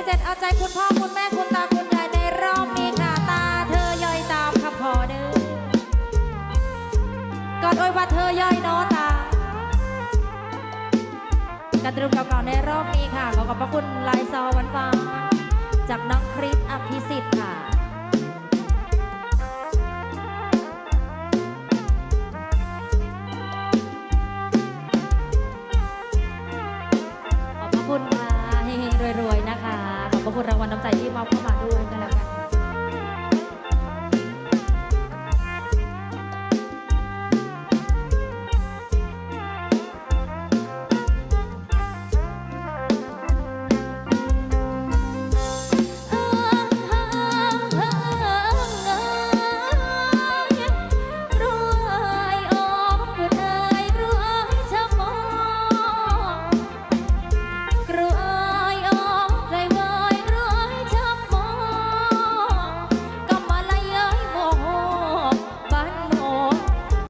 ที่เจ็ดเอาใจคุณพ่อคุณแม่คุณตาคุณยายในรอบนี้ค่ะตาเธอย่อยตามคำพอเด้อก่อนโอ้ยว่าเธอย่อยนอตาการตรึมเก่าๆในรอบนี้ค่ะขอขอบพระคุณลายซอวันฟ้งจากน้องคริสอภิสิทธิ์ค่ะขอบพระคุณมาให้รวยๆนะคะ ขอบคุณรางวัลน้ำใจที่มอบเข้ามาด้วยกันแล้วกัน